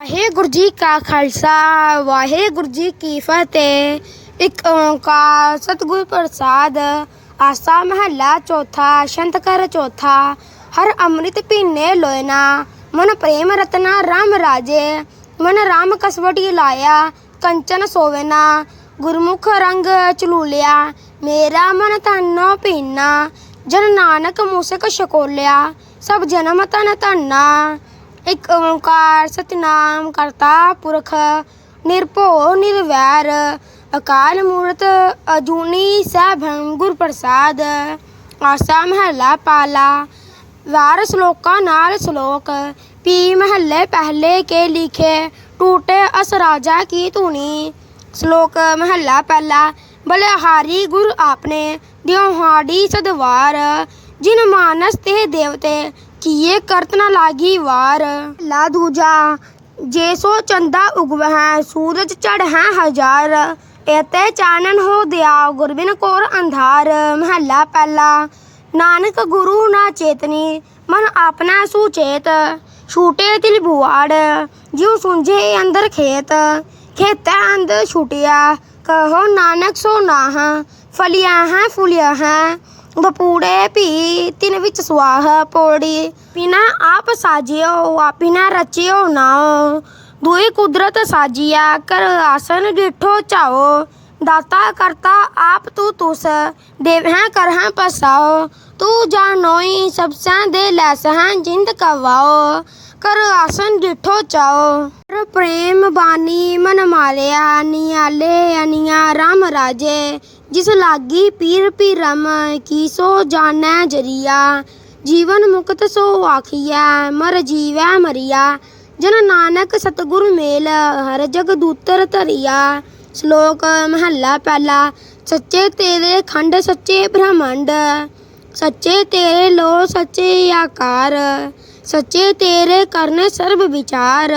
ਵਾਹਿਗੁਰੂ ਜੀ ਕਾ ਖਾਲਸਾ, ਵਾਹਿਗੁਰੂ ਜੀ ਕੀ ਫਤਿਹ। ਇੱਕ ਓੰਕਾਰ ਸਤਿਗੁਰ ਪ੍ਰਸਾਦ, ਆਸਾ ਮਹੱਲਾ ਚੌਥਾ ਸ਼ੰਤ ਕਰ ਚੌਥਾ। ਹਰ ਅੰਮ੍ਰਿਤ ਪੀਨੇ ਲੋਇਨਾ ਮਨ ਪ੍ਰੇਮ ਰਤਨਾ RAM ਰਾਜੇ। ਮਨ RAM ਕਸਵਟੀ ਲਾਇਆ, ਕੰਚਨ ਸੋਵੇਨਾ ਗੁਰਮੁਖ ਰੰਗ ਚਲੂਲਿਆ ਮੇਰਾ ਮਨ ਤਨੋ ਪੀਨਾ ਜਨ ਨਾਨਕ ਮੂਸਕ ਸ਼ਕੋਲਿਆ ਸਭ ਜਨਮ ਤਨ ਧੰਨਾ। ਇੱਕ ਓੰਕਾਰ ਸਤਨਾਮ ਕਰਤਾ ਪੁਰਖ, ਨਿਰਭਉ ਨਿਰਵੈਰ, ਅਕਾਲ ਮੂਰਤ ਅਜੂਨੀ ਸੈਭੰ ਗੁਰ ਪ੍ਰਸਾਦ, ਆਸਾ ਮਹੱਲਾ ਪਾਲਾ, ਵਾਰ ਸ਼ਲੋਕਾਂ ਨਾਲ ਸ਼ਲੋਕ, ਪੀ ਮਹੱਲੇ ਪਹਿਲੇ ਕੇ ਲਿਖੇ, ਟੂਟੇ ਅਸ ਰਾਜਾ ਕੀ ਧੂਣੀ। ਸ਼ਲੋਕ ਮਹੱਲਾ ਪਹਿਲਾ, ਬਲਿਹਾਰੀ ਗੁਰ ਆਪਨੇ, ਦਿਉ ਹਾੜੀ ਸਦਵਾਰ, ਜਿਨ ਮਾਨਸ ਤੇ ਦੇਵਤੇ ਕੀਏ ਕਰਤ ਨਾ ਲਾਗੀ ਵਾਰ। ਲਾ ਦੂਜਾ, ਜੇ ਸੋ ਚੰਦਾ ਉਗਵਹਿ, ਸੂਰਜ ਚੜ ਹੈ ਹਜ਼ਾਰ, ਇਤੇ ਚਾਨਣ ਹੋ ਦਿਆ ਗੁਰਬਿਨ ਕੋਰ ਅੰਧਾਰ। ਮਹੱਲਾ ਪਹਿਲਾ, ਨਾਨਕ ਗੁਰੂ ਨਾ ਚੇਤਨੀ, ਮਨ ਆਪਣਾ ਸੁਚੇਤ ਛੂਟੇ ਤਿਲ ਬੁਆੜ, ਜਿਉ ਸੁੰਝੇ ਅੰਦਰ ਖੇਤ। ਖੇਤਾ ਅੰਦ ਛੁਟਿਆ, ਕਹੋ ਨਾਨਕ ਸੋ ਨਾਹ, ਫਲਿਆ ਹੈ ਫੁਲਿਆ ਹੈ। ਬਪੂੜੇ ਭੀ ਤਿਨ ਵਿੱਚ ਸੁਆਹ ਪੋੜੀ। ਬਿਨਾ ਆਪ ਸਾਜਿਓ ਆਪਿਨਾ ਰਚਿਓ ਨਾਉ। ਦੁਈ ਕੁਦਰਤ ਸਾਜਿਆ ਕਰ ਆਸਨ ਡਿਠੋ ਚਾਓ ਦਾਤਾ ਕਰਤਾ ਆਪ ਤੂ ਤੁਸ ਦੇਵ ਹੈ ਕਰ ਹੈ ਪਸਾਓ ਤੂੰ ਜਾਣੋਈ ਸਭ ਸਾਂ ਦੇ ਲੈਸ ਹੈ ਜਿੰਦ ਕਵਾਓ ਕਰ ਆਸਨ ਡਿਠੋ ਚਾਓ। ਕਰ ਪ੍ਰੇਮ ਬਾਣੀ ਮਨ ਮਾਲਿਆ, ਨਿਆਲੇ ਅਨੀਆ ਰਾਮ ਰਾਜੇ। ਜਿਸ ਲਾਗੀ ਪੀਰ ਪੀਰਮ, ਕੀ ਸੋ ਜਾਣੈ ਜਰੀਆ। ਜੀਵਨ ਮੁਕਤ ਸੋ ਆਖੀਐ, ਮਰ ਜੀਵੈ ਮਰੀਆ। ਜਨ ਨਾਨਕ ਸਤਿਗੁਰ ਮੇਲ, ਹਰ ਜਗ ਦੂਤਰ ਧਰੀਆ। ਸ਼ਲੋਕ ਮਹੱਲਾ ਪਹਿਲਾ, ਸੱਚੇ ਤੇਰੇ ਖੰਡ, ਸੱਚੇ ਬ੍ਰਹਮੰਡ। ਸੱਚੇ ਤੇਰੇ ਲੋ ਸੱਚੇ ਆਕਾਰ। ਸੱਚੇ ਤੇਰੇ ਕਰਨ ਸਰਬ ਵਿਚਾਰ।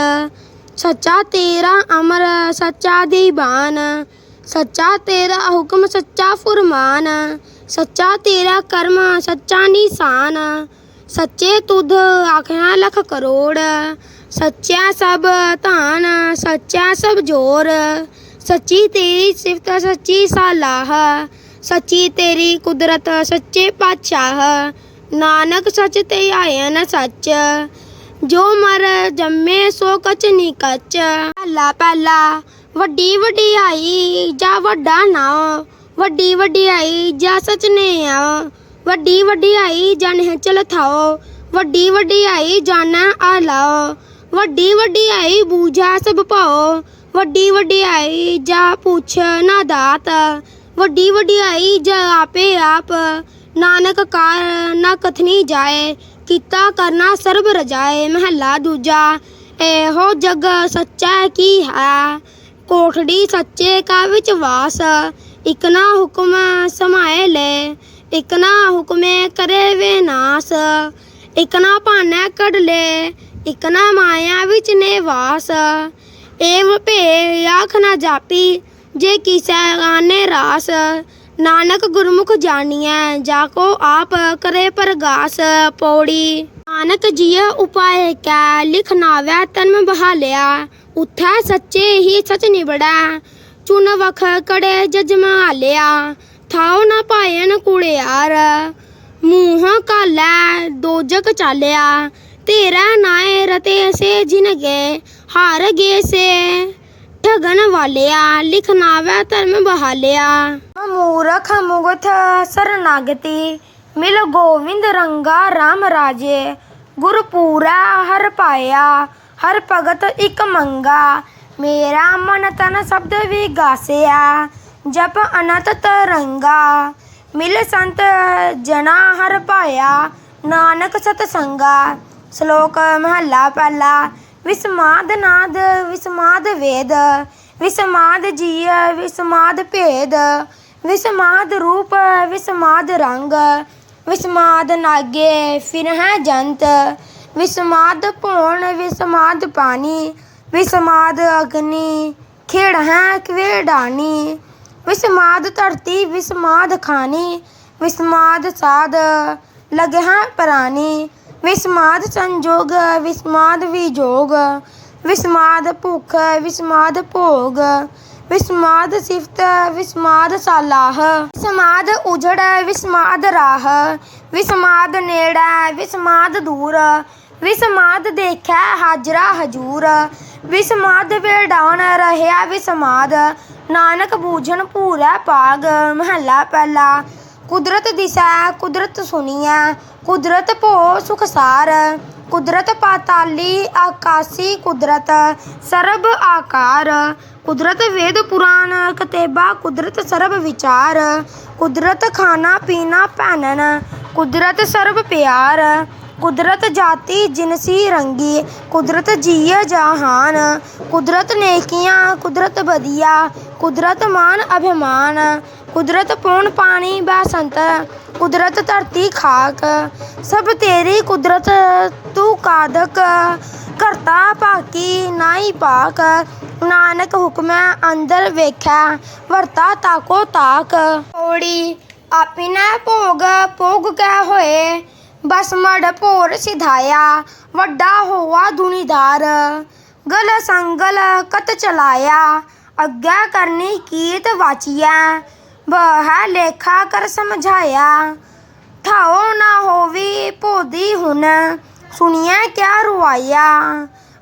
ਸੱਚਾ ਤੇਰਾ ਅਮਰ, ਸੱਚਾ ਦੀਵਾਨ ਸੱਚਾ ਤੇਰਾ ਹੁਕਮ, ਸੱਚਾ ਫੁਰਮਾਨ। ਸੱਚਾ ਤੇਰਾ ਕਰਮ, ਸੱਚਾ ਨਿਸ਼ਾਨ। ਸੱਚੇ ਤੁਧ ਆਖਿਆ ਲਖ ਕਰੋੜ। ਸੱਚਾ ਸਭ ਧਾਨ ਸੱਚਾ ਸਭ ਜੋਰ। ਸੱਚੀ ਤੇਰੀ ਸਿਫਤ, ਸੱਚੀ ਸਲਾਹ। ਸੱਚੀ ਤੇਰੀ ਕੁਦਰਤ, ਸੱਚੇ ਪਾਤਸ਼ਾਹ। ਨਾਨਕ ਸੱਚ ਤੇ ਆਇਨ ਸੱਚ। ਜੋ ਮਰ ਜੰਮੇ ਸੋ ਕਚ ਨੀ ਕਚ। ਪਹਿਲਾ ਪਹਿਲਾ ਵੱਡੀ ਵਡਿਆਈ ਜਾਂ ਵੱਡਾ ਨਾਮ ਵੱਡੀ ਵਡਿਆਈ ਜਾਂ ਸਚ ਨੇ ਆ। ਵੱਡੀ ਵਡਿਆਈ ਜਨ ਚਲ ਥਾਓ। ਵੱਡੀ ਵਡਿਆਈ ਜਾਣਾ ਆ ਲਾਓ ਵੱਡੀ ਵਡਿਆਈ ਬੂਝਾ ਸਭ ਪਾਓ ਵੱਡੀ ਵਡਿਆਈ ਜਾ ਪੁੱਛ ਨਾ ਦਾਤ। ਵੱਡੀ ਆਈ ਜਾ ਆਪੇ ਆਪ। ਨਾਨਕ ਕਾਰ ਨਾ ਕਥਨੀ ਜਾਏ, ਕੀਤਾ ਕਰਨਾ ਸਰਬ ਰਜਾਏ, ਮਹੱਲਾ ਦੂਜਾ, ਇਹੋ ਜਗ ਸੱਚਾ ਕੀ ਹੈ? ਕੋਠੜੀ ਸੱਚੇ ਕਾ ਵਿੱਚ ਵਾਸ, ਇਕ ਨਾ ਹੁਕਮ ਸਮਾਏ ਲੈ, ਇਕ ਨਾ ਹੁਕਮੇ ਕਰੇ ਵਿਨਾਸ਼, ਇਕ ਨਾ ਭਾਨੈ ਕਢ ਲੈ, ਇਕ ਨਾ ਮਾਇਆ ਵਿੱਚ ਨਿਵਾਸ, ਏਵ ਭੇ ਆਖ ਨਾ ਜਾਪੀ, ਜੇ ਕੀਸੈ ਗਾਨੇ ਰਾਸ ਨਾਨਕ ਗੁਰਮੁਖ ਜਾਣੀਐ, ਜਾ ਕੋ ਆਪ ਕਰੇ ਪ੍ਰਗਾਸ ਪੌੜੀ। ਨਾਨਕ ਜੀਅ ਉਪਾਏ ਕੈ, ਲਿਖ ਨਾਵੈ ਤਨ ਬਹਾਲਿਆ। ਉਥੈ ਸੱਚੇ ਹੀ ਸਚ ਨਿਬੜੈ ਚੁਨ ਵਖ ਕੜੇ ਜਜਮਾ ਲਿਆ ਥਾਉ ਨਾ ਪਾਇਨ ਕੁੜਿਆਰ ਮੂੰਹ ਕਾਲੈ ਦੋਜਕ ਚਾਲਿਆ। ਤੇਰਾ ਨਾਏ ਰਤੇ ਸੇ ਜਿਨ ਗਏ, ਹਾਰ ਗੇ ਸੇ। ਠਗਨ ਵਾਲਿਆ ਲਿਖ ਨਾਵੈ ਧਰਮ ਬਹਾਲਿਆ। ਮੂਰਖ ਮੁਗਥ ਸਰਨਾਗਤੀ, ਮਿਲ ਗੋਵਿੰਦ ਰੰਗਾ RAM ਗੁਰ ਪੂਰਾ ਹਰ ਪਾਇਆ, ਹਰ ਭਗਤ ਇਕ ਮੰਗਾ। ਮੇਰਾ ਮਨ ਤਨ ਸ਼ਬਦ ਵੀ ਗਾਸਿਆ, ਜਪ ਅਨੰਤ ਤਰੰਗਾ। ਮਿਲ ਸੰਤ ਜਨਾ ਹਰ ਪਾਇਆ, ਨਾਨਕ ਸਤ ਸੰਗਾ ਸ਼ਲੋਕ ਮਹੱਲਾ ਪਹਿਲਾ ਵਿਸਮਾਦ ਨਾਦ, ਵਿਸਮਾਦ ਵੇਦ, ਵਿਸਮਾਦ ਜੀਅ ਵਿਸਮਾਦ ਭੇਦ, ਵਿਸਮਾਦ ਰੂਪ, ਵਿਸਮਾਦ ਰੰਗ, ਵਿਸਮਾਦ ਨਾਗੇ ਫਿਰਹੈ ਜੰਤ, ਵਿਸਮਾਦ ਭੋਣ, ਵਿਸਮਾਦ ਪਾਣੀ, ਵਿਸਮਾਦ ਅਗਨੀ ਖੇੜ ਹੈ ਕਵੇੜਾਨੀ ਵਿਸਮਾਦ ਧਰਤੀ ਵਿਸਮਾਦ ਖਾਨੀ ਵਿਸਮਾਦ ਵਿਸਮਾਦ ਸੰਜੋਗ, ਵਿਸਮਾਦ ਵਿਜੋਗ। ਵਿਸਮਾਦ ਭੁੱਖ, ਵਿਸਮਾਦ ਭੋਗ। ਵਿਸਮਾਦ ਸਿਫਤ, ਵਿਸਮਾਦ ਸਾਲਾਹ। ਵਿਸਮਾਦ ਉਜੜ, ਵਿਸਮਾਦ ਰਾਹ। ਵਿਸਮਾਦ ਨੇੜਾ, ਵਿਸਮਾਦ ਦੂਰ। ਵਿਸਮਾਦ ਦੇਖੈ ਹਾਜਰਾ ਹਜੂਰ। ਵਿਸਮਾਦ ਵੇੜਾਉਣ ਰਹਿਆ ਵਿਸਮਾਦ। ਨਾਨਕ ਬੂਝਣ ਭੂਰਾ ਪਾਗ ਮਹੱਲਾ ਪਹਿਲਾ। ਕੁਦਰਤ ਦਿਸੈ ਕੁਦਰਤ ਸੁਣੀਐ, ਕੁਦਰਤ ਭੋ ਸੁਖਸਾਰ ਕੁਦਰਤ ਪਾਤਾਲੀ ਆਕਾਸੀ ਕੁਦਰਤ, ਸਰਬ ਆਕਾਰ, ਕੁਦਰਤ ਵੇਦ ਪੁਰਾਨ ਕਤੇਬਾ, ਕੁਦਰਤ ਸਰਬ ਵਿਚਾਰ, ਕੁਦਰਤ ਖਾਣਾ ਪੀਣਾ ਪਹਿਨਣ ਕੁਦਰਤ ਸਰਬ ਪਿਆਰ, ਕੁਦਰਤ ਜਾਤੀ ਜਿਨਸੀ ਰੰਗੀ, ਕੁਦਰਤ ਜੀਅ ਜਹਾਨ ਕੁਦਰਤ ਨੇਕੀਆਂ, ਕੁਦਰਤ ਬਦੀਆ ਕੁਦਰਤ ਮਾਨ ਅਭਿਮਾਨ ਕੁਦਰਤ ਪੌਣ ਪਾਣੀ ਬਸੰਤ, ਕੁਦਰਤ ਧਰਤੀ ਖਾਕ, ਸਭ ਤੇਰੀ ਕੁਦਰਤ ਤੂੰ ਕਾਦਕ, ਕਰਤਾ ਭਾਕੀ ਨਾਈ ਪਾਕ, ਨਾਨਕ ਹੁਕਮੈ ਅੰਦਰ ਵੇਖੈ, ਵਰਤਾ ਤਾਕੋ ਤਾਕ। ਓੜੀ ਆਪਿਨੈ ਭੋਗ ਭੋਗ ਕਹਿ ਹੋਏ, ਬਸ ਮੜ ਭੋਰ ਸਿਧਾਇਆ, ਵੱਡਾ ਹੋਆ ਦੁਨੀਦਾਰ। ਗਲ ਸੰਗਲ ਕਤ ਚਲਾਇਆ, ਅੱਗਾ ਕਰਨੀ ਕੀਤ ਵਾਚੀਐ ਬਹ ਲੇਖਾ ਕਰ ਸਮਝਾਇਆ। ਠਾਓ ਨਾ ਹੋਵੀ ਭੋਦੀ ਹੁਣ, ਸੁਣੀਐ ਕਿਆ ਰੁਆਇਆ।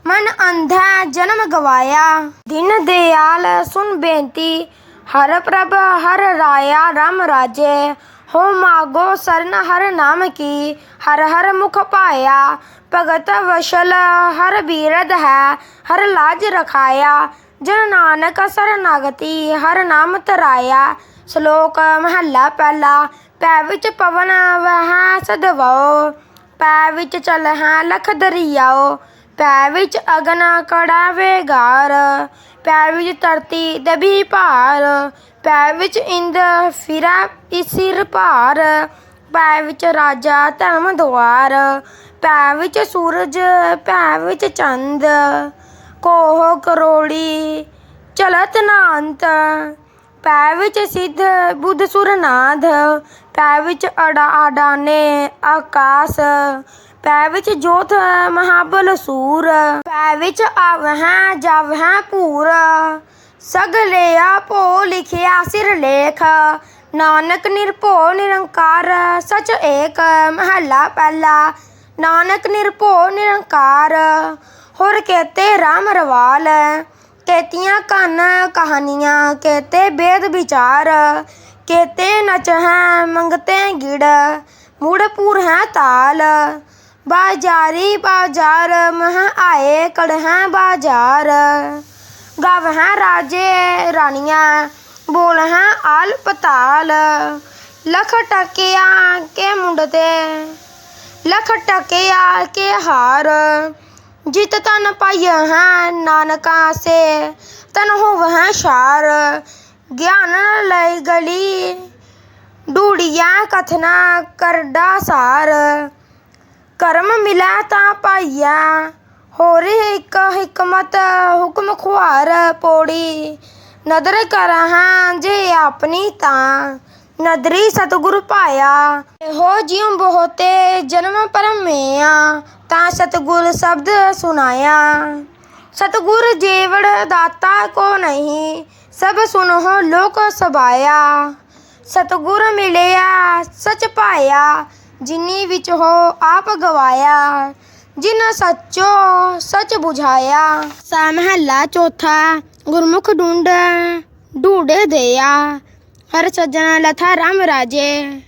ਮਨ ਅੰਧਾ ਜਨਮ ਗਵਾਇਆ। ਦਿਨ ਦਿਆਲ ਸੁਨ ਬੇਨਤੀ, ਹਰ ਪ੍ਰਭ ਹਰ ਰਾਇਆ ਰਮ ਰਾਜੇ। ਹੋ ਮਾਗੋ ਸਰਨ ਹਰ ਨਾਮ ਕੀ, ਹਰ ਹਰ ਮੁਖ ਪਾਇਆ। ਭਗਤ ਵਸ਼ਲ ਹਰ ਬੀਰਦ ਹੈ, ਹਰ ਲਾਜ ਰਖਾਇਆ। ਜਨ ਨਾਨਕ ਸਰਨਾਗਤੀ ਹਰ ਨਾਮ ਤਰਾਇਆ। ਸ਼ਲੋਕ ਮਹੱਲਾ ਪਹਿਲਾ, ਪੈ ਵਿੱਚ ਪਵਨ ਵਹਿ ਸਦਵਾਓ ਪੈ ਵਿੱਚ ਚਲ ਹੈ ਲਖ ਦਰਿਆਓ, ਪੈ ਵਿੱਚ ਅਗਨ ਕੜਾ ਵੇਗਾਰ ਪੈ ਵਿੱਚ ਧਰਤੀ ਦਬੀ ਭਾਰ, ਪੈ ਵਿੱਚ ਇੰਦ ਫਿਰਾ ਇਸਿਰ ਭਾਰ, ਪੈ ਵਿੱਚ ਰਾਜਾ ਧਰਮ ਦੁਆਰ, ਪੈ ਵਿੱਚ ਸੂਰਜ, ਪੈ ਵਿੱਚ ਚੰਦ, ਕੋਹ ਕਰੋੜੀ ਚਲਤ ਨਾ ਅੰਤ ਪੈ ਵਿੱਚ ਸਿੱਧ ਬੁੱਧ ਸੁਰਨਾਥ ਪੈ ਵਿੱਚ ਅੜਾ ਆਡਾਨੇ ਆਕਾਸ ਪੈ ਵਿੱਚ ਜੋਤ ਮਹਾਬਲ ਸੂਰ ਪੈ ਵਿੱਚ ਆਵਹਿ ਜਾਵਹਿ ਪੂਰ ਸਗਲਿਆ ਭੋ ਲਿਖਿਆ ਸਿਰ ਲੇਖ, ਨਾਨਕ ਨਿਰਭਉ ਨਿਰੰਕਾਰ, ਸਚ ਏਕ ਮਹਲਾ ਪਹਿਲਾ। ਨਾਨਕ ਨਿਰਭਉ ਨਿਰੰਕਾਰ, ਹੋਰ ਕਹਤੇ ਰਾਮ ਰਵਾਲ ਕੇਤੀਆਂ ਕਨ ਕਹਾਣੀਆਂ ਕਹਤੇ ਬੇਦ ਵਿਚਾਰ ਕਹਤੇ ਨਚ ਹੈ ਮੰਗਤੇ ਗਿੜ, ਮੁੜ ਪੂਰ ਹੈ ਤਾਲ। ਬਾਜਾਰੀ ਬਾਜ਼ਾਰ, ਮਹ ਆਏ ਕੜ ਬਾਜ਼ਾਰ। ਗਵ ਹੈ ਰਾਜੇ ਰਾਣੀਆਂ, ਬੋਲ ਹੈ ਆਲ ਪਤਾਲ। ਲਖ ਟਕਿਆ ਕੇ ਮੁੰਡ ਤੇ, ਲਖ ਟਕਿਆ ਕੇ ਹਾਰ। ਜਿਤ ਧਨ ਪਾਈਆ ਹੈ ਨਾਨਕਾ ਸੇ, ਤਨ ਹੋਵ ਹੈ ਸ਼ਾਰ। ਗਿਆਨ ਲਈ ਗਲੀ, ਡੂੜੀਆਂ ਕਥਨਾ ਕਰਡਾ ਸਾਰ। ਕਰਮ ਮਿਲੈ ਤਾਂ ਪਾਈਆ ਹੋਰ ਇੱਕ ਹਿਕਮਤ ਹੁਕਮ ਖੁਆਰ ਪੌੜੀ। ਨਦਰ ਕਰਾਂ ਜੇ ਆਪਣੀ ਤਾਂ ਨਦਰੀ ਸਤਿਗੁਰ ਪਾਇਆ। ਇਹੋ ਜਿਉ ਬਹੁਤੇ ਜਨਮ ਪਰਮਿਆ ਤਾਂ ਸਤਿਗੁਰ ਸ਼ਬਦ ਸੁਨਾਇਆ ਸਤਿਗੁਰ ਜੀਵੜ ਦਾਤਾ ਕੋ ਨਹੀਂ, ਸਭ ਸੁਨਹੁ ਲੋਕ ਸਬਾਇਆ ਸਤਿਗੁਰ ਮਿਲਿਆ, ਸਚ ਪਾਇਆ, ਜਿਨੀ ਵਿੱਚ ਹੋ ਆਪ ਗਵਾਇਆ। ਜਿਨ ਸੱਚੋ ਸਚ 부ਝਾਇਆ ਸਾ ਮਹੱਲਾ ਚੌਥਾ, ਗੁਰਮੁਖ ਢੂੰਡ ਢੂੰਡੇ ਦਿਆ। ਹਰ ਸੱਜਣ ਲਥਾ ਰਾਮ ਰਾਜੇ।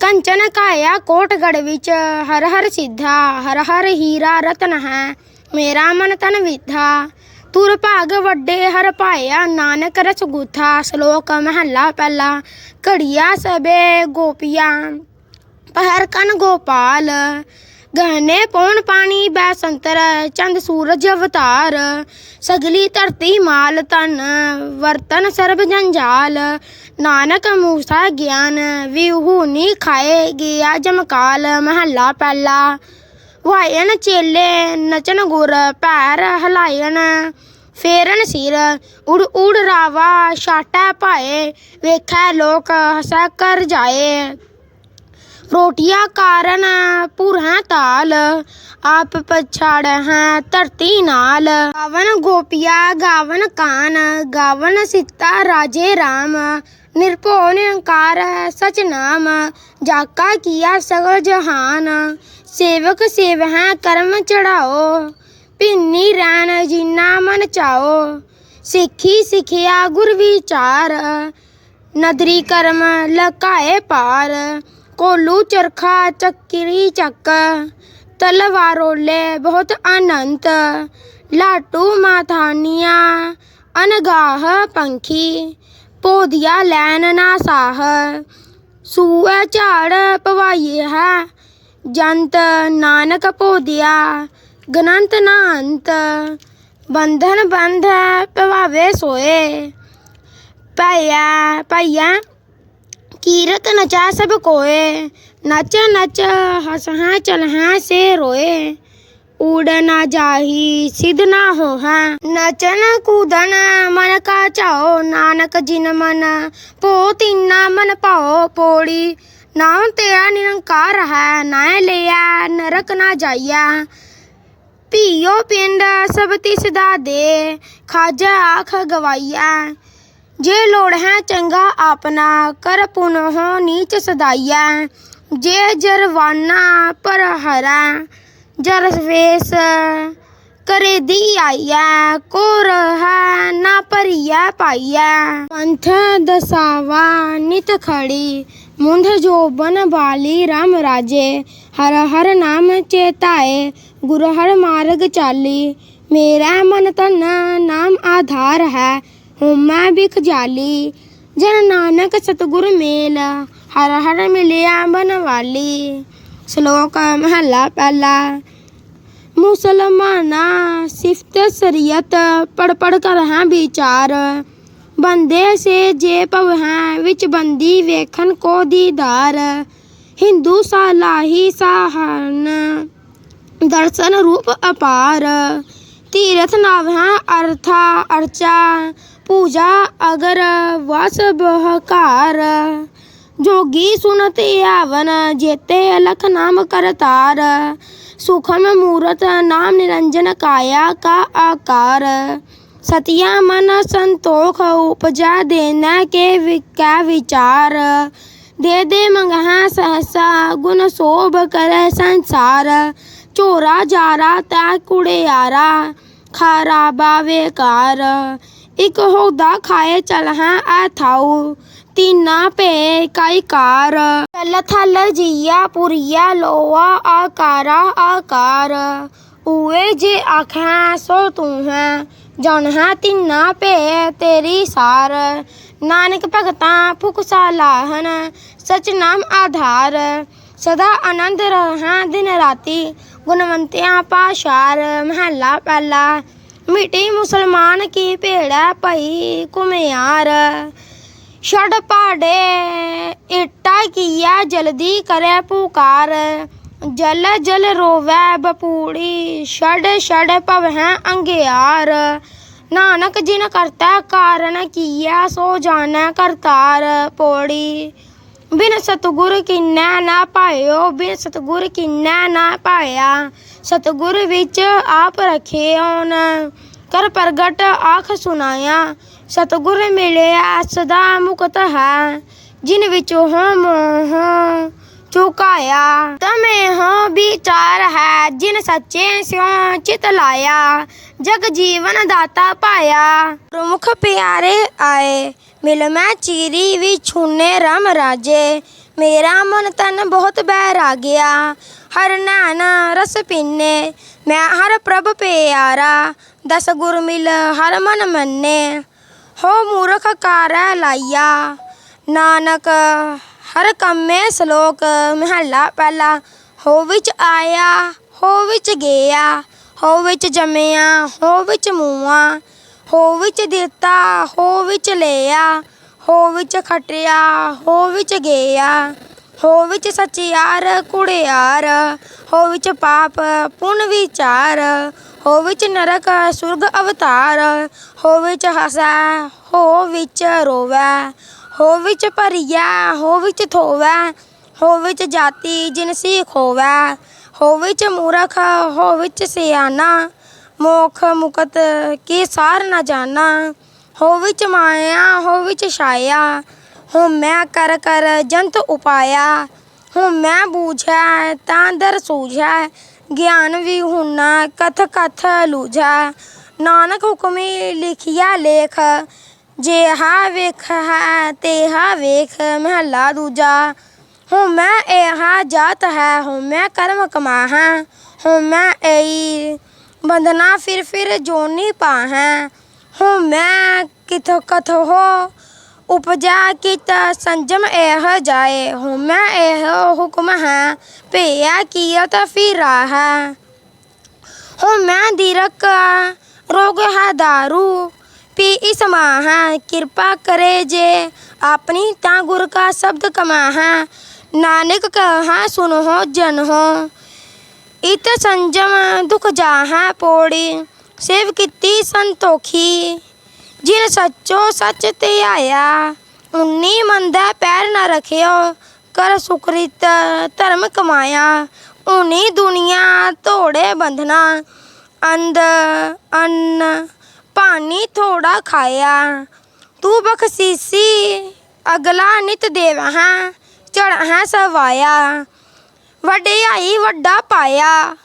ਕੰਚਨ ਕਾਇਆ ਕੋਟਗੜ ਵਿੱਚ, ਹਰ ਹਰ ਸਿੱਧਾ, ਹਰ ਹਰ ਹੀਰਾ ਰਤਨ ਹੈ, ਮੇਰਾ ਮਨ ਤਨ ਵਿਧਾ। ਤੁਰ ਭਾਗ ਵੱਡੇ ਹਰ ਪਾਇਆ ਨਾਨਕ ਰਸ ਗੁਥਾ ਸ਼ਲੋਕ ਮਹੱਲਾ ਪਹਿਲਾ, ਘੜੀਆ ਸਬੇ ਗੋਪੀਆਂ, ਪਹਿਰ ਕਨ ਗੋਪਾਲ। ਗਹਿਣੇ ਪੌਣ ਪਾਣੀ ਬੈ ਸੰਤਰ, ਚੰਦ ਸੂਰਜ ਅਵਤਾਰ। ਸਗਲੀ ਧਰਤੀ ਮਾਲ ਤਨ ਵਰਤਨ ਸਰਬ ਜੰਜਾਲ। ਨਾਨਕ ਮੂਸਾ ਗਿਆਨ ਵਿਹੂ ਨੀ ਖਾਏ, ਗਿਆ ਜਮਕਾਲ ਮਹੱਲਾ ਪਹਿਲਾ। ਵਾਇਨ ਚੇਲੇ ਨਚਨ ਗੁਰ, ਪੈਰ ਹਲਾਇਨ ਫੇਰਨ ਸਿਰ, ਉੜ ਉੜ ਰਾਵਾ, ਛਾਟਾ ਪਾਏ ਵੇਖੈ ਲੋਕ ਹਸਾ ਕਰ ਜਾਏ। ਰੋਟੀਆਂ ਕਾਰਨ ਪੁਰਾਂ ਤਾਲ, ਆਪ ਪਛਾੜ ਹੈ ਧਰਤੀ ਨਾਲ। ਗਾਵਨ ਗੋਪੀਆ, ਗਾਵਨ ਕਾਨ, ਗਾਵਨ ਸੀਤਾ ਰਾਜੇ ਰਾਮ। ਨਿਰਭਉ ਨਿਰੰਕਾਰ ਸਚ ਨਾਮ, ਜਾਕਾ ਕੀਆ ਸਗਲ ਜਹਾਨ। ਸੇਵਕ ਸੇਵ ਹੈ ਕਰਮ ਚੜਾਓ, ਭਿੰਨੀ ਰਹਿਣ ਜਿਨਾ ਮਨ ਚਾਓ। ਸਿੱਖੀ ਸਿਖਿਆ ਗੁਰ ਵਿਚਾਰ, ਨਦਰੀ ਕਰਮ ਲਕਾਏ ਪਾਰ। कोलू चरखा चक्री चक तलवारोले बहुत अनंत, लाटू माथानिया, अनगाह पंखी पौधिया लैन नासाह सूए झाड़ पवाइए है, जंत नानक पौधिया गनंत ना अंत बंधन बंध पवावे सोए भैया भैया ਭਈਆ ਕੀਰਤ ਨਚਾ ਸਭ ਕੋਏ, ਨਚ ਨਚ ਹਸ ਹਾਂ ਚਲ ਹਾਂ ਸੇ ਰੋਏ। ਉੜ ਨਾ ਜਾਹੀ, ਸਿਧ ਨਾ ਹੋ ਹਾਂ ਨਚਨ ਕੂਦਨ ਮਨ ਕਾ ਚਾਓ ਨਾਨਕ ਜਿਨ ਮਨ ਪੋ ਤਿੰਨਾ ਮਨ ਪਾਓ ਪੋੜੀ। ਨਾਮ ਤੇਰਾ ਨਿਰੰਕਾਰ ਹੈ, ਨਾ ਲਿਆ ਨਰਕ ਨਾ ਜਾਈਆ। ਪੀਓ ਪਿੰਡ ਸਭ ਤਿਸ ਦਾ ਦੇ, ਖਾਜਾ ਆਖ ਗਵਾਈਆ। ਜੇ ਲੋੜ ਹੈ ਚੰਗਾ ਆਪਣਾ ਕਰ ਪੁਨ ਹੋ ਨੀਚ ਸਦਾਈਆ ਜੇ ਜਰਵਾਨਾ ਪਰ ਹਰੈ, ਜਰ ਵੇਸ ਕਰੇ ਦੀ ਆਈਆ ਕੋ ਰਹਾ ਨਾ ਪਰਿਆ ਪਾਈਆ ਪੰਥ ਦਸਾਵਾ ਨਿਤ ਖੜੀ, ਮੁੰਧ ਜੋਬਨ ਵਾਲੀ RAM ਰਾਜੇ। ਹਰ ਹਰ ਨਾਮ ਚੇਤਾਏ, ਗੁਰ ਹਰ ਮਾਰਗ ਚਾਲੀ। ਮੇਰਾ ਮਨ ਤਨ ਨਾਮ ਆਧਾਰ ਹੈ ਹੁਮੈ ਬਿਖ ਜਾਲੀ, ਜਨ ਨਾਨਕ ਸਤਿਗੁਰ ਮੇਲ, ਹਰ ਹਰ ਮਿਲਿਆ ਬਨਵਾਲੀ। ਸ਼ਲੋਕ ਮਹਲਾ ਪਹਿਲਾ, ਮੁਸਲਮਾਨਾ ਸਿਫਤ ਸਰੀਅਤ ਪੜ ਪੜ ਕਰ ਹਾਂ ਵਿਚਾਰ। ਬੰਦੇ ਸੇ ਜੇ ਭਵ ਹੈ ਵਿੱਚ ਬੰਦੀ ਵੇਖਣ ਕੋ ਦੀਦਾਰ। ਹਿੰਦੂ ਸਾਲਾਹੀ ਸਾਹਨ ਦਰਸ਼ਨ ਰੂਪ ਅਪਾਰ। ਤੀਰਥ ਨਾਮ ਹੈ ਅਰਥਾ ਅਰਚਾ ਪੂਜਾ ਅਗਰ ਵਸ ਬਹਕਾਰ ਜੋਗੀ ਸੁਨਤ ਆਵਨ ਜੇਤੇ ਅਲਖ ਨਾਮ ਕਰਤਾਰ ਸੁਖਮ ਮੂਰਤ ਨਾਮ ਨਿਰੰਜਨ ਕਾਇਆ ਕਾ ਆਕਾਰ ਸਤਿਆ ਮਨ ਸੰਤੋਖ ਉਪਜਾ ਦੇਨਾ ਕੇ ਵਿਕਾ ਵਿਚਾਰ ਦੇ ਦੇ ਮੰਗਹਾ ਸਹਸਾ ਗੁਣ ਸੋਭ ਕਰੈ ਸੰਸਾਰ ਝੋਰਾ ਜਾਰਾ ਤਾ ਕੁੜਿਆਰਾ ਖਾਰਾ ਬਾਵੇ ਕਾਰ ਇਕ ਹੋਦਾ ਖਾਏ ਚਲ ਹਾਂ ਆ ਥਾਉ ਤੀਨਾ ਭੇ ਕਾਈ ਕਾਰ ਥਲ ਥਲ ਜੀਆ ਪੁਰੀਆ ਲੋਆ ਆਕਾਰਾ ਆਕਾਰ ਉਏ ਜੇ ਆਖਾਂ ਸੋ ਤੂੰ ਹੈ ਜਨ ਹੈ ਤਿੰਨਾ ਭੇ ਤੇਰੀ ਸਾਰ ਨਾਨਕ ਭਗਤਾਂ ਫੁਕ ਸਾਲਾਹਨ ਸਚ ਨਾਮ ਆਧਾਰ ਸਦਾ ਆਨੰਦ ਰਹਾ ਦਿਨ ਰਾਤੀ ਮਿੱਟੀ ਮੁਸਲਮਾਨ ਕੀ ਭੇੜਾ ਭਈ ਕੁਮਿਆਰ ਛੜ ਪਾੜੇ, ਇਟਾ ਕੀਆ ਜਲਦੀ ਕਰੇ ਪੁਕਾਰ। ਜਲ ਜਲ ਰੋਵੈ ਬਪੂੜੀ ਛੜ ਛੜ ਭਵਹਿ ਅੰਗਿਆਰ। ਨਾਨਕ ਜਿਨ ਕਰਤਾ ਕਾਰਨ ਕੀਆ, ਸੋ ਜਾਣੈ ਕਰਤਾਰ ਪੋੜੀ। ਬਿਨ ਸਤਗੁਰ ਕਿਨੈ ਨਾ ਪਾਇਓ, ਬਿਨ ਸਤਗੁਰ ਕਿਨੈ ਨਾ ਪਾਇਆ। ਸਤਗੁਰ ਵਿੱਚ ਆਪ ਰਖਿਓਨ ਕਰ ਪ੍ਰਗਟ ਆਖ ਸੁਨਾਇਆ ਸਤਗੁਰ ਮਿਲਿਆ, ਸਦਾ ਮੁਕਤ ਹੈ। ਜਿਨ ਵਿੱਚ ਹੋ ਮੋਹ ਚੁਕਾਇਆ ਤਮੇ ਹੋ ਵਿਚਾਰ ਹੈ, ਜਿਨ ਸੱਚੇ ਸਿਉ ਚਿਤ ਲਾਇਆ, ਜਗ ਜੀਵਨ ਦਾਤਾ ਪਾਇਆ। ਪ੍ਰਮੁਖ ਪਿਆਰੇ ਆਏ, ਮਿਲ ਮੈਂ ਚੀਰੀ ਵੀ ਛੁਨੇ ਰਮ ਰਾਜੇ। ਮੇਰਾ ਮਨ ਤਨ ਬਹੁਤ ਬੈਰਾਗਿਆ, ਹਰ ਨਾਨ ਰਸ ਪੀਨੇ। ਮੈਂ ਹਰ ਪ੍ਰਭ ਪਿਆਰਾ, ਦਸ ਗੁਰ ਮਿਲ ਹਰ ਮਨ ਮੰਨੇ। ਹੋ ਮੂਰਖ ਕਾਰੈ ਲਾਈਆ ਨਾਨਕ ਹਰ ਕੰਮੇ ਸ਼ਲੋਕ ਮਹੱਲਾ ਪਹਿਲਾ ਹੋ ਵਿੱਚ ਆਇਆ ਹੋ ਵਿੱਚ ਗਿਆ ਹੋ ਵਿੱਚ ਜੰਮਿਆ ਹੋ ਵਿੱਚ ਮੂਆ ਹੋ ਵਿੱਚ ਦਿੱਤਾ ਹੋ ਵਿੱਚ ਲਿਆ ਹੋ ਵਿੱਚ ਖਟਿਆ ਹੋ ਵਿੱਚ ਗਿਆ ਹੋ ਵਿੱਚ ਸਚਿਆਰ ਕੁੜਿਆਰ ਹੋ ਵਿੱਚ ਪਾਪ ਪੁੰਨ ਵਿਚਾਰ ਹੋ ਵਿੱਚ ਨਰਕ ਸੁਰਗ ਅਵਤਾਰ ਹੋ ਵਿੱਚ ਹਸੈ ਹੋ ਵਿੱਚ ਰੋਵੈ ਹੋ ਵਿੱਚ ਭਰੀਆ ਹੋ ਵਿੱਚ ਥੋਵੈ ਹੋ ਵਿੱਚ ਜਾਤੀ ਜਿਨਸੀ ਖੋਵੈ ਹੋ ਵਿੱਚ ਮੂਰਖ, ਹੋ ਵਿੱਚ ਸਿਆਣਾ, ਮੋਖ ਮੁਕਤ ਕੀ ਸਾਰ ਨਾ ਜਾਣਾ, ਹੋ ਵਿੱਚ ਮਾਇਆ, ਹੋ ਚ ਛਾਇਆ, ਹੋ ਮੈਂ ਕਰ ਕਰ ਜੰਤ ਉਪਾਇਆ ਹਉ ਮੈਂ ਬੂਝੈ ਤਾਂ ਦਰ ਸੂਝੈ, ਗਿਆਨ ਵੀ ਹੁਨਾ, ਕਥ ਕਥ ਲੂਝੈ, ਨਾਨਕ ਹੁਕਮੀ ਲਿਖਿਆ ਲੇਖ ਜੇ ਹਾ ਵੇਖ ਹੈ ਤੇ ਹਾ ਵੇਖ ਮਹਲਾ ਦੂਜਾ ਹਉ ਮੈਂ ਇਹ ਜਾਤ ਹੈ ਹਉ ਮੈਂ ਕਰਮ ਕਮਾਹਾਂ ਹਉ ਮੈਂ ਏਈ ਬੰਧਨਾ ਫਿਰ ਫਿਰ ਜੋਨੀ ਪਾਹਾਂ ਹਉ ਮੈਂ ਕਿਥ ਕਥ ਹੋ ਉਪਜਾ ਕਿਤ ਸੰਜਮ ਇਹ ਜਾਏ ਹਉ ਮੈਂ ਇਹ ਹੁਕਮ ਹੈ ਭਈਆ ਕੀਅਤ ਫਿਰਾ ਹੈ ਹਉ ਮੈਂ ਦੀਰਕ ਰੋਗ ਹੈ दारू। ਪੀ ਇਸ ਮਾਹਾਂ ਕਿਰਪਾ ਕਰੇ ਜੇ ਆਪਣੀ ਤਾਂ ਗੁਰ ਕਾ ਸ਼ਬਦ ਕਮਾਹਾਂ ਨਾਨਕ ਕਹਾ ਸੁਨੋ ਜਨ ਹੋ ਇਤ ਸੰਜਮ ਦੁਖ ਜਾਹਾਂ ਪੋੜੀ ਸੇਵ ਕੀਤੀ ਸੰਤੋਖੀ ਜਿਨ ਸੱਚੋ ਸੱਚ ਤੇ ਆਇਆ ਉਨੀ ਮੰਦਾ ਪੈਰ ਨਾ ਰਖਿਓ ਕਰ ਸੁਕ੍ਰਿਤ ਧਰਮ ਕਮਾਇਆ ਉਨੀ ਦੁਨੀਆ ਧੋੜੇ ਬੰਧਨਾ ਅੰਧ ਅੰਨ ਪਾਣੀ ਥੋੜਾ ਖਾਇਆ। ਤੂੰ ਬਖਸ਼ੀਸੀ ਅਗਲਾ ਨਿਤ ਦੇਵਹਾਂ ਚੜ੍ਹਾਂ ਸਵਾਇਆ। ਵਡਿਆਈ ਵੱਡਾ ਪਾਇਆ।